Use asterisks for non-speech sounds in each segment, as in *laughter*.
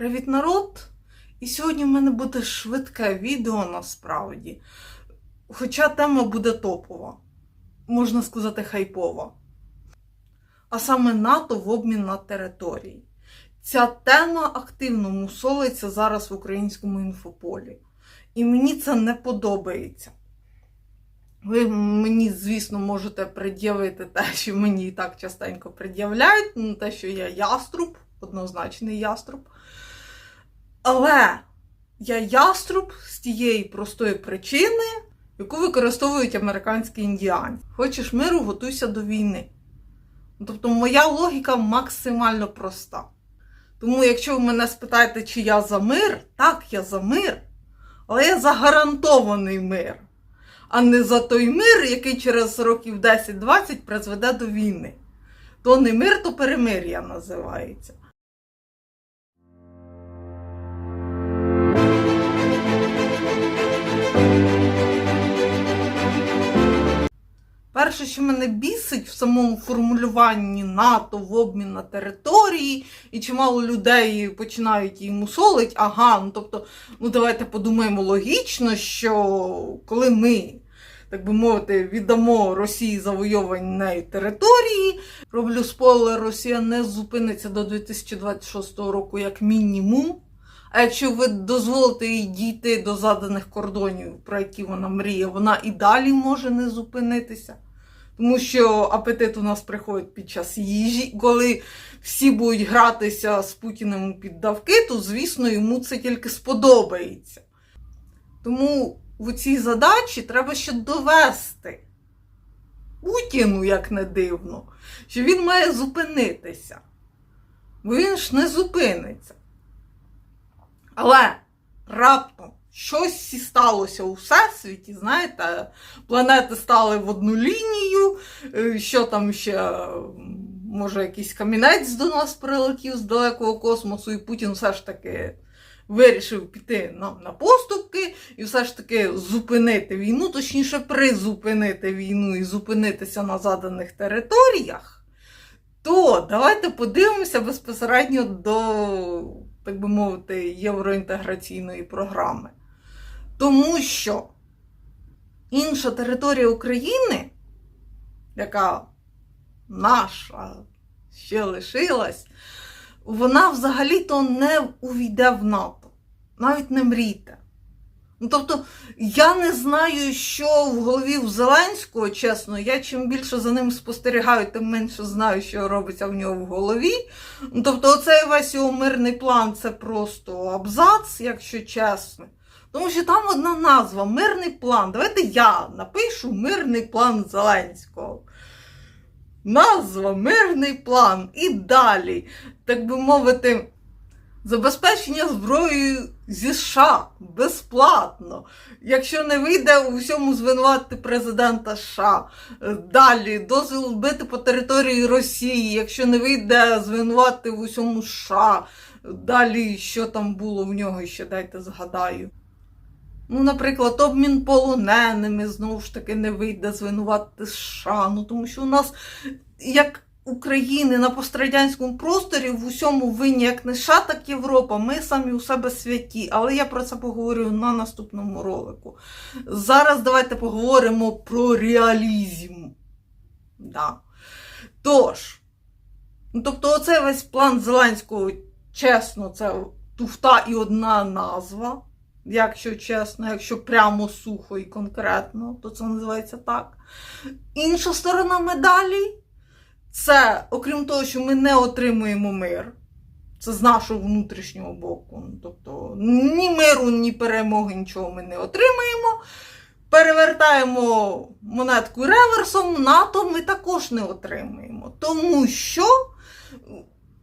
Привіт, народ! І сьогодні в мене буде швидке відео насправді. Хоча тема буде топова, можна сказати, хайпова. А саме НАТО в обмін на території. Ця тема активно мусолиться зараз в українському інфополі. І мені це не подобається. Ви мені, звісно, можете пред'явити те, що мені і так частенько пред'являють, ну, те, що я яструб, однозначний яструб. Але я яструб з тієї простої причини, яку використовують американські індіанці. Хочеш миру, готуйся до війни. Тобто моя логіка максимально проста. Тому, якщо ви мене спитаєте, чи я за мир, так, я за мир, але я за гарантований мир, а не за той мир, який через років 10-20 призведе до війни. То не мир, то перемир'я називається. Перше, що мене бісить в самому формулюванні НАТО в обмін на території, і чимало людей починають її мусолить. Ага, ну тобто, ну давайте подумаємо логічно, що коли ми, так би мовити, віддамо Росії завойовані території, роблю спойлер, Росія не зупиниться до 2026 року як мінімум. А якщо ви дозволите їй дійти до заданих кордонів, про які вона мріє, вона і далі може не зупинитися. Тому що апетит у нас приходить під час їжі. Коли всі будуть гратися з Путіним у піддавки, то, звісно, йому це тільки сподобається. Тому в цій задачі треба ще довести Путіну, як не дивно, що він має зупинитися. Бо він ж не зупиниться. Але раптом щось сталося у всесвіті, знаєте, планети стали в одну лінію, е, що там ще, може, якийсь камінець до нас прилетів з далекого космосу, і Путін все ж таки вирішив піти нам на поступки і все ж таки зупинити війну, точніше, призупинити війну і зупинитися на заданих територіях. То давайте подивимося безпосередньо до так би мовити, євроінтеграційної програми. Тому що інша територія України, яка наша ще лишилась, вона взагалі-то не увійде в НАТО. Навіть не мрійте. Ну, тобто, я не знаю, що в голові в Зеленського, чесно, я чим більше за ним спостерігаю, тим менше знаю, що робиться в нього в голові. Ну, тобто, оцей весь його мирний план це просто абзац, якщо чесно. Тому що там одна назва мирний план. Давайте я напишу мирний план Зеленського. Назва мирний план. І далі, так би мовити. Забезпечення зброєю зі США безплатно. Якщо не вийде у всьому звинуватити президента США. Далі дозвіл бити по території Росії. Якщо не вийде звинувати в усьому США. Далі, що там було в нього, ще дайте згадаю. Ну, наприклад, обмін полоненими знову ж таки не вийде звинуватити США. Ну, тому що у нас як. України на пострадянському просторі в усьому винні як не США, так Європа. Ми самі у себе святі. Але я про це поговорю на наступному ролику. Зараз давайте поговоримо про реалізм. Да. Тож, ну, тобто, оцей весь план Зеленського, чесно, це туфта і одна назва. Якщо чесно, якщо прямо сухо і конкретно, то це називається так. Інша сторона медалі. Це, окрім того, що ми не отримуємо мир, це з нашого внутрішнього боку. Тобто ні миру, ні перемоги, нічого ми не отримаємо. Перевертаємо монетку реверсом, НАТО ми також не отримаємо. Тому що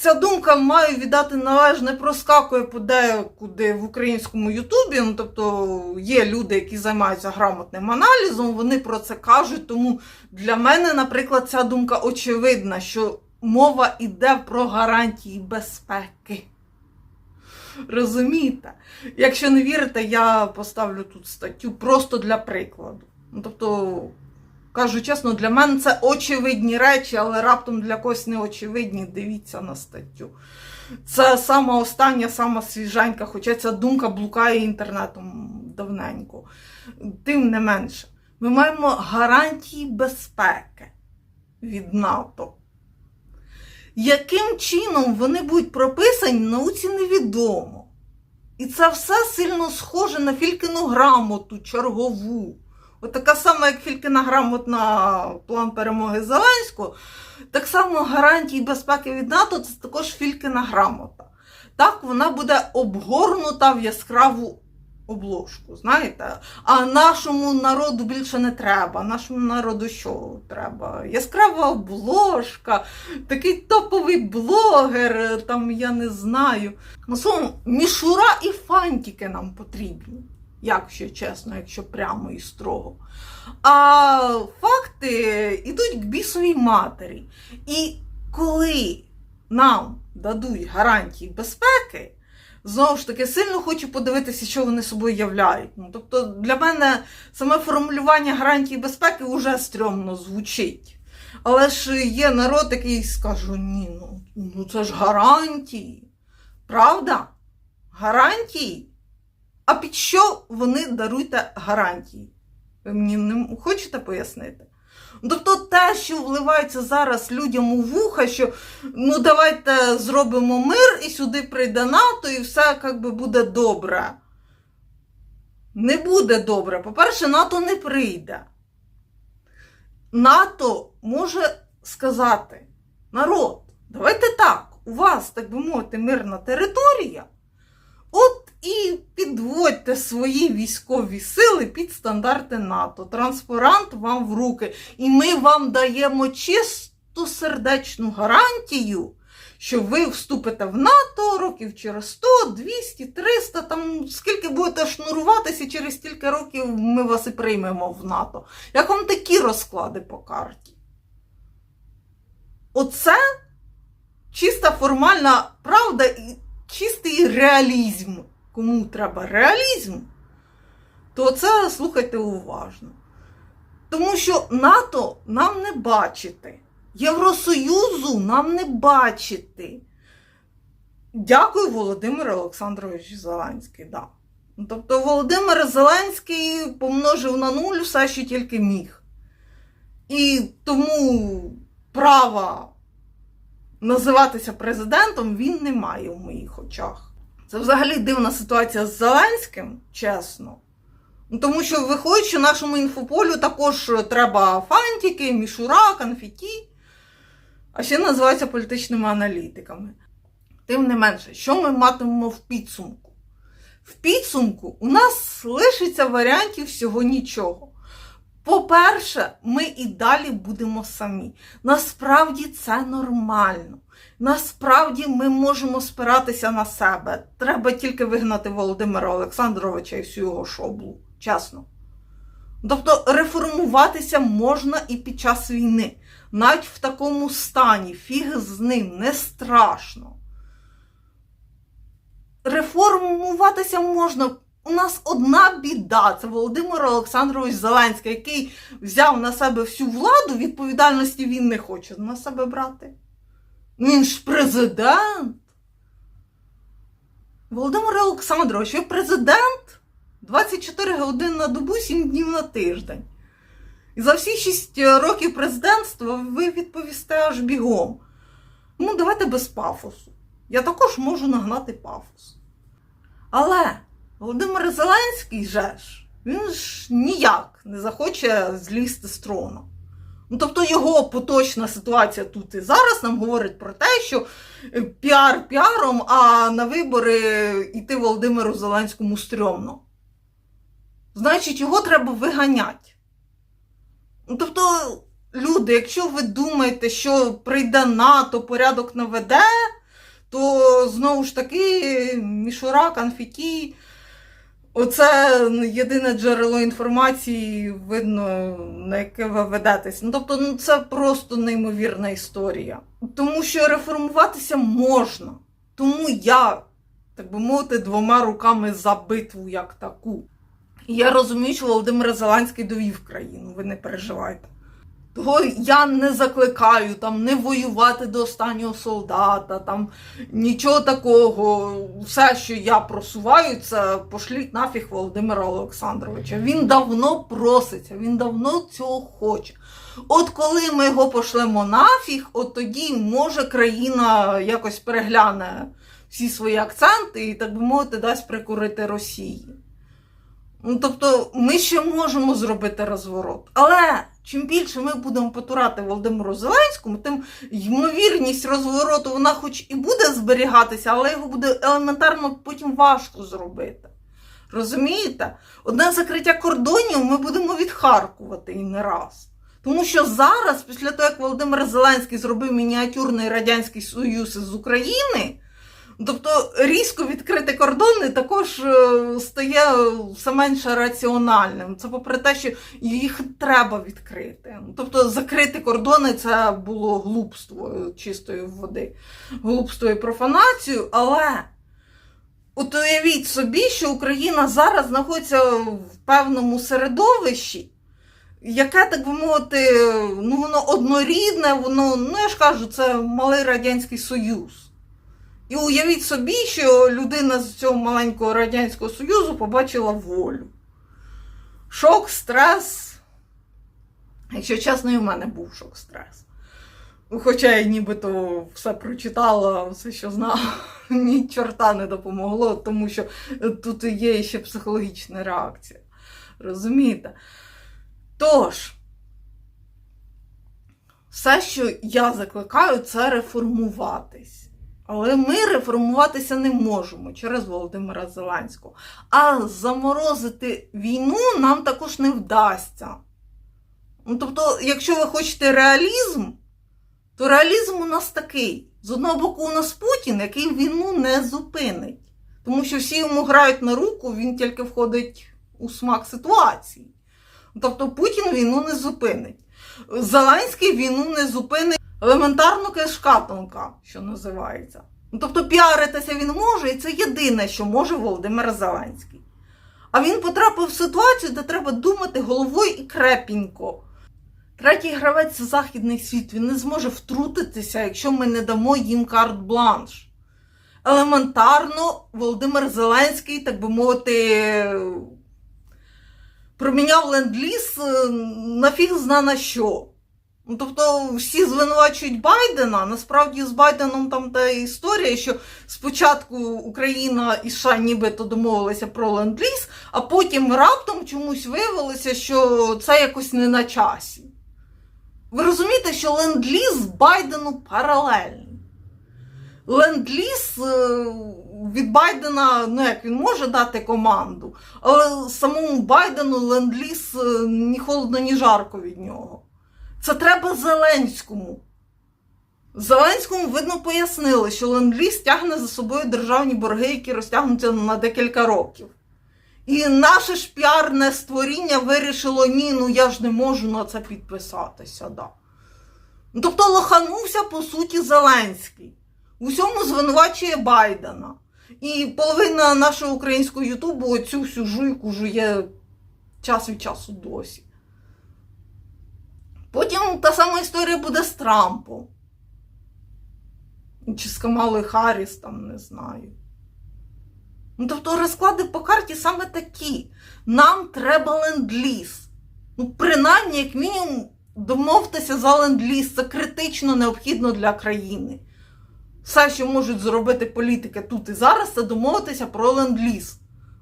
ця думка маю віддати належне, проскакує подекуди в українському Ютубі. Ну, тобто є люди, які займаються грамотним аналізом, вони про це кажуть. Тому для мене, наприклад, ця думка очевидна, що мова йде про гарантії безпеки. Розумієте? Якщо не вірите, я поставлю тут статтю просто для прикладу. Ну, тобто, кажу чесно, для мене це очевидні речі, але раптом для когось не очевидні. Дивіться на статтю. це сама остання, сама свіженька, хоча ця думка блукає інтернетом давненько. Тим не менше, ми маємо гарантії безпеки від НАТО. Яким чином вони будуть прописані, науці невідомо. І це все сильно схоже на Фількину грамоту чергову. От така сама, як Фількина грамотна план перемоги Зеленського, так само гарантії безпеки від НАТО це також Фількина грамота. Так, вона буде обгорнута в яскраву обложку, знаєте? А нашому народу більше не треба. Нашому народу що треба? Яскрава обложка, такий топовий блогер, там я не знаю. Ну, словом, мішура і фантики нам потрібні, якщо чесно, якщо прямо і строго. А факти йдуть к бісовій матері. І коли нам дадуть гарантії безпеки, знову ж таки, сильно хочу подивитися, що вони собою являють. Ну, тобто, для мене саме формулювання гарантій безпеки вже стрьомно звучить. Але ж є народ, який скаже, ні, ну, ну це ж гарантії. Правда? Гарантії? А під що вони даруйте гарантії? Ви мені не хочете пояснити? Тобто те, що вливається зараз людям у вуха, що ну давайте зробимо мир і сюди прийде НАТО, і все як би буде добре. Не буде добре. По-перше, НАТО не прийде. НАТО може сказати: народ, давайте так, у вас, так би мовити, мирна територія. От і підводьте свої військові сили під стандарти НАТО. Транспарант вам в руки. І ми вам даємо чисту сердечну гарантію, що ви вступите в НАТО років через 100, 200, 300, там скільки будете шнуруватися, через стільки років ми вас і приймемо в НАТО. Як вам такі розклади по карті? Оце чиста формальна правда і чистий реалізм. Кому треба реалізм, то це слухайте уважно. Тому що НАТО нам не бачити, Євросоюзу нам не бачити. Дякую, Володимир Олександрович Зеленський. Да. Тобто Володимир Зеленський помножив на нуль все, що тільки міг. І тому права називатися президентом він не має в моїх очах. Це взагалі дивна ситуація з Зеленським, чесно. Ну, Тому що виходить, що нашому інфополю також треба фантики, мішура, конфеті, а ще називаються політичними аналітиками. Тим не менше, що ми матимемо в підсумку? В підсумку у нас лишиться варіантів всього нічого. По-перше, ми і далі будемо самі. Насправді це нормально. Насправді ми можемо спиратися на себе. Треба тільки вигнати Володимира Олександровича і всю його шоблу. Чесно. Тобто реформуватися можна і під час війни. Навіть в такому стані, фіг з ним, не страшно. Реформуватися можна. У нас одна біда. Це Володимир Олександрович Зеленський, який взяв на себе всю владу, відповідальності він не хоче на себе брати. Він ж президент. Володимир Олександрович, ви президент 24 години на добу, 7 днів на тиждень. І за всі 6 років президентства ви відповісте аж бігом. Ну, давайте без пафосу. Я також можу нагнати пафос. Але Володимир Зеленський же ж, він ж ніяк не захоче злізти з трону. Ну, тобто його поточна ситуація тут і зараз нам говорить про те, що піар піаром, а на вибори йти Володимиру Зеленському стрьомно. Значить, його треба виганяти. Ну, тобто, люди, якщо ви думаєте, що прийде НАТО, порядок наведе, то знову ж таки мішура, конфеті. Оце єдине джерело інформації, видно, на яке ви ведетесь. Ну, тобто, ну, це просто неймовірна історія. Тому що реформуватися можна. Тому я, так би мовити, двома руками за битву як таку. Я розумію, що Володимир Зеленський довів країну, ви не переживайте. Того я не закликаю там не воювати до останнього солдата, там нічого такого. Все, що я просуваю, це пошліть нафіг Володимира Олександровича. Він давно проситься, він давно цього хоче. От коли ми його пошлемо нафіг, от тоді може країна якось перегляне всі свої акценти і, так би мовити, дасть прикурити Росії. Ну, тобто, ми ще можемо зробити розворот. Але чим більше ми будемо потурати Володимиру Зеленському, тим ймовірність розвороту вона хоч і буде зберігатися, але його буде елементарно потім важко зробити. Розумієте? Одне закриття кордонів ми будемо відхаркувати і не раз. Тому що зараз, після того, як Володимир Зеленський зробив мініатюрний Радянський Союз із України, тобто різко відкрити кордони також е, стає все менше раціональним. Це попри те, що їх треба відкрити. Тобто закрити кордони це було глупство чистої води, глупство і профанацію, але. От уявіть собі, що Україна зараз знаходиться в певному середовищі, яке, так би мовити, ну воно однорідне, воно, ну я ж кажу, це малий Радянський Союз. І уявіть собі, що людина з цього маленького Радянського Союзу побачила волю. Шок, стрес. Якщо чесно, і в мене був шок стрес. Хоча я нібито все прочитала, все, що знала, *laughs* ні чорта не допомогло, тому що тут є ще психологічна реакція. Розумієте? Тож, все, що я закликаю, це реформуватись. Але ми реформуватися не можемо через Володимира Зеленського. А заморозити війну нам також не вдасться. Ну, тобто, якщо ви хочете реалізм, то реалізм у нас такий. З одного боку, у нас Путін, який війну не зупинить. Тому що всі йому грають на руку, він тільки входить у смак ситуації. Тобто Путін війну не зупинить. Зеленський війну не зупинить елементарно кишкатонка, що називається. Ну, Тобто піаритися він може, і це єдине, що може Володимир Зеленський. А він потрапив в ситуацію, де треба думати головою і крепінько. Третій гравець західний світ, він не зможе втрутитися, якщо ми не дамо їм карт-бланш. Елементарно, Володимир Зеленський, так би мовити, проміняв ленд-ліз е, на фіг зна на що. Ну, тобто всі звинувачують Байдена. Насправді з Байденом там та історія, що спочатку Україна і США нібито домовилися про ленд-ліз, а потім раптом чомусь виявилося, що це якось не на часі. Ви розумієте, що ленд-ліз Байдену паралельний. Ленд-ліз е, від Байдена, ну як він може дати команду, але самому Байдену ленд-ліз е, ні холодно, ні жарко від нього. Це треба Зеленському. Зеленському, видно, пояснили, що ленд-ліз тягне за собою державні борги, які розтягнуться на декілька років. І наше ж піарне створіння вирішило, ні, ну я ж не можу на це підписатися. Да. Тобто лоханувся, по суті, Зеленський. У всьому звинувачує Байдена. І половина нашого українського Ютубу оцю всю жуйку жує час від часу досі. Потім та сама історія буде з Трампом. Чи з Камалою Харріс, там не знаю. Ну, тобто розклади по карті саме такі. Нам треба ленд-ліз. Ну, принаймні, як мінімум, домовтеся за ленд-ліз. Це критично необхідно для країни. Все, що можуть зробити політики тут і зараз, це домовитися про ленд-ліз.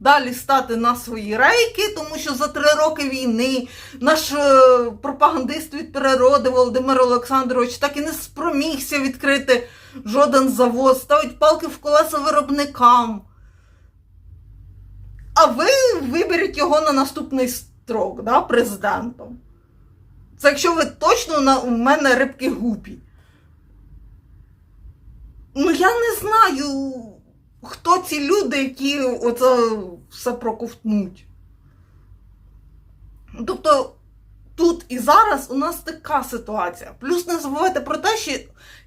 Далі стати на свої рейки, тому що за три роки війни наш е, пропагандист від природи Володимир Олександрович так і не спромігся відкрити жоден завод, ставить палки в колеса виробникам. А ви виберіть його на наступний строк да, президентом. Це якщо ви точно на, у мене рибки гупі. Ну, я не знаю, хто ці люди, які оце все проковтнуть. Тобто тут і зараз у нас така ситуація. Плюс не забувайте про те, що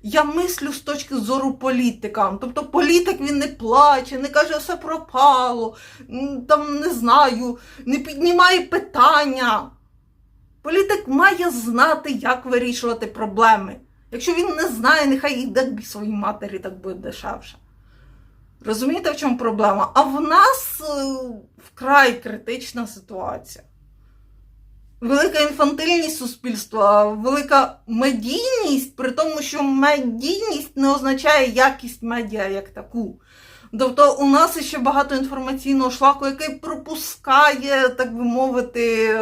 я мислю з точки зору політика. Тобто політик він не плаче, не каже, все пропало, там не знаю, не піднімає питання. Політик має знати, як вирішувати проблеми. Якщо він не знає, нехай йде к своїй матері, так буде дешевше. Розумієте, в чому проблема? А в нас е, вкрай критична ситуація. Велика інфантильність суспільства, велика медійність, при тому, що медійність не означає якість медіа як таку. Тобто у нас ще багато інформаційного шлаку, який пропускає, так би мовити,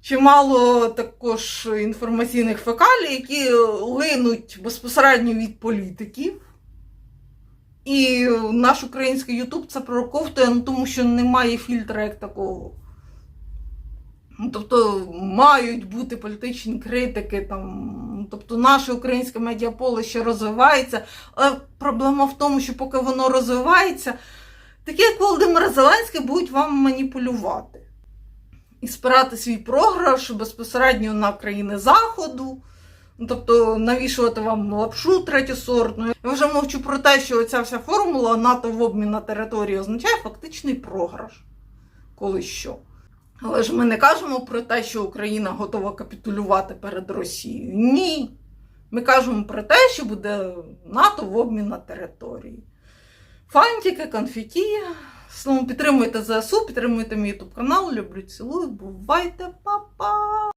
чимало також інформаційних фекалій, які линуть безпосередньо від політиків. І наш український Ютуб це проковтує, ну, тому що немає фільтра як такого. Ну, Тобто мають бути політичні критики, там, тобто наше українське медіаполе ще розвивається. Але проблема в тому, що поки воно розвивається, такі як Володимир Зеленський будуть вам маніпулювати і спирати свій програш безпосередньо на країни Заходу. Ну, Тобто навішувати вам лапшу третєсортну. Я вже мовчу про те, що ця вся формула НАТО в обмін на територію означає фактичний програш. Коли що. Але ж ми не кажемо про те, що Україна готова капітулювати перед Росією. Ні. Ми кажемо про те, що буде НАТО в обмін на території. Фантики, конфеті. Словом, підтримуйте ЗСУ, підтримуйте мій ютуб канал. Люблю, цілую. Бувайте, па-па!